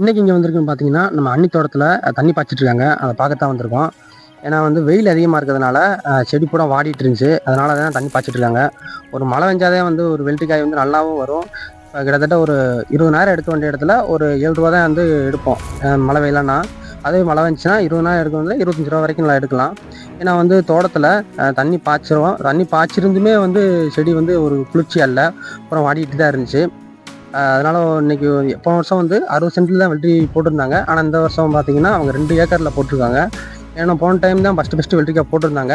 இன்றைக்கி இங்கே வந்திருக்குன்னு பார்த்தீங்கன்னா நம்ம அன்னி தோட்டத்தில் தண்ணி பாய்ச்சிட்டு இருக்காங்க. அதை பார்க்கத்தான் வந்திருக்கோம். ஏன்னா வந்து வெயில் அதிகமாக இருக்கிறதுனால செடி பூரா வாடிட்டு இருந்துச்சு. அதனால தான் தண்ணி பாய்ச்சிட்டு இருக்காங்க. ஒரு மழை வெஞ்சாதே வந்து ஒரு வெள்ளரிக்காய் வந்து நல்லாவும் வரும். கிட்டத்தட்ட ஒரு இருபது நேரம் எடுக்க வேண்டிய இடத்துல ஒரு ஏழு ரூபா தான் வந்து எடுப்போம். மழை வெயிலன்னா அதே மழை வந்துச்சுன்னா இருபதாயிரம் எடுக்க வந்து இருபத்தஞ்சி ரூபா வரைக்கும் நல்லா எடுக்கலாம். ஏன்னா வந்து தோட்டத்தில் தண்ணி பாய்ச்சிருவோம். தண்ணி பாய்ச்சிருந்துமே வந்து செடி வந்து ஒரு குளிர்ச்சி அல்ல. அப்புறம் வாடிட்டு தான் இருந்துச்சு. அதனால இன்னைக்கு போன வருஷம் வந்து அறுபது சென்டில் தான் வெள்ளரி போட்டிருந்தாங்க. ஆனால் இந்த வருஷம் பார்த்தீங்கன்னா அவங்க ரெண்டு ஏக்கரில் போட்டிருக்காங்க. ஏன்னா போன டைம் தான் ஃபஸ்ட்டு ஃபஸ்ட்டு வெள்ளரிக்காய் போட்டிருந்தாங்க.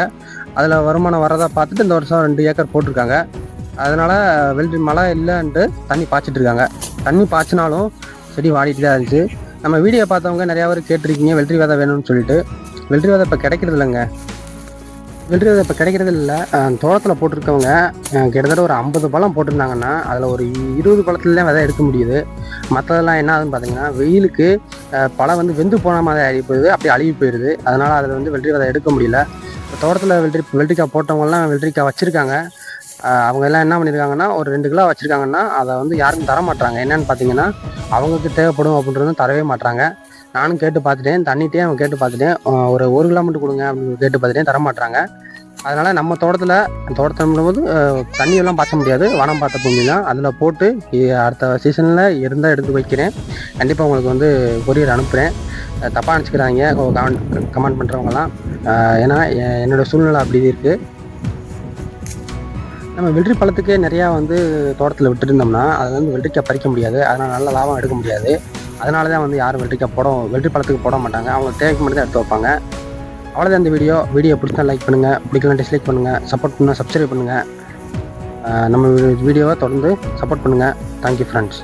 அதில் வருமானம் வரதா பார்த்துட்டு இந்த வருஷம் ரெண்டு ஏக்கர் போட்டிருக்காங்க. அதனால் வெள்ளரி மழை இல்லைன்ட்டு தண்ணி பாய்ச்சிட்டு இருக்காங்க. தண்ணி பாய்ச்சினாலும் செடி வாடிட்டு தான் இருந்துச்சு நம்ம வீடியோ பார்த்தவங்க நிறையா பேர் கேட்டிருக்கீங்க வெள்ளரி விதை வேணும்னு சொல்லிட்டு. வெள்ளரி விதை இப்போ கிடைக்கிறது இல்லைங்க. வெள்ளரி விதை இப்போ கிடைக்கிறது இல்லை. தோட்டத்தில் போட்டிருக்கவங்க கிட்டத்தட்ட ஒரு ஐம்பது பழம் போட்டிருந்தாங்கன்னா அதில் ஒரு இருபது பழத்துலலாம் விதை எடுக்க முடியுது. மற்றதெல்லாம் என்ன ஆகுதுன்னு பார்த்தீங்கன்னா வெயிலுக்கு பழம் வந்து வெந்து போன மாதிரி அழுகி போயிடுது அப்படியே அழுகி போயிடுது. அதனால் அதில் வந்து வெள்ளரி விதை எடுக்க முடியல. இப்போ தோட்டத்தில் வெள்ளரி வெள்ளரிக்காய் போட்டவங்கலாம் வெள்ளரிக்காய் வச்சுருக்காங்க. அவங்க எல்லாம் என்ன பண்ணியிருக்காங்கன்னா ஒரு ரெண்டு கிலோ வச்சுருக்காங்கன்னா அதை வந்து யாருக்கும் தர மாட்டாங்க என்னென்னு பார்த்தீங்கன்னா அவங்களுக்கு தேவைப்படும் அப்படின்றது தரவே மாட்டாங்க நானும் கேட்டு பார்த்துட்டேன் தண்ணிட்டே அவன் கேட்டு பார்த்துட்டேன். ஒரு ஒரு கிலோ மட்டும் கொடுங்க அப்படின்னு கேட்டு பார்த்துட்டேன் தர மாட்டாங்க அதனால் நம்ம தோட்டத்தில் தோட்டத்தில் போது தண்ணியெல்லாம் பார்க்க பாய்ச்ச முடியாது. வனம் பார்த்த பூமி தான் அதில் போட்டு அடுத்த சீசனில் இருந்தால் எடுத்து வைக்கிறேன். கண்டிப்பாக உங்களுக்கு வந்து கொரியர் அனுப்புகிறேன் தப்பாக நினச்சிக்கிறாங்க. கமெண்ட் கமெண்ட் பண்ணுறவங்கலாம் ஏன்னா என்னோடய என்னோட சூழ்நிலை அப்படி இருக்குது நம்ம வெள்ளரி பழத்துக்கே நிறையா வந்து தோட்டத்தில் விட்டுருந்தோம்னா அதை வந்து வெள்ளரிக்காய் பறிக்க முடியாது. அதனால் நல்ல லாபம் எடுக்க முடியாது. அதனால தான் வந்து யாரும் வெள்ளரிக்காய் போட வெற்றி பழத்துக்கு போட மாட்டாங்க. அவங்க தேவைக்கு மட்டும் தான் எடுத்து வைப்பாங்க. அவ்வளோதான் இந்த வீடியோ வீடியோ பிடிச்சா லைக் பண்ணுங்கள் பிடிக்கலாம் டிஸ்லைக் பண்ணுங்கள் சப்போர்ட் பண்ணால் சப்ஸ்கிரைப் பண்ணுங்கள் நம்ம வீடியோவை தொடர்ந்து சப்போர்ட் பண்ணுங்கள் தேங்க்யூ ஃப்ரெண்ட்ஸ்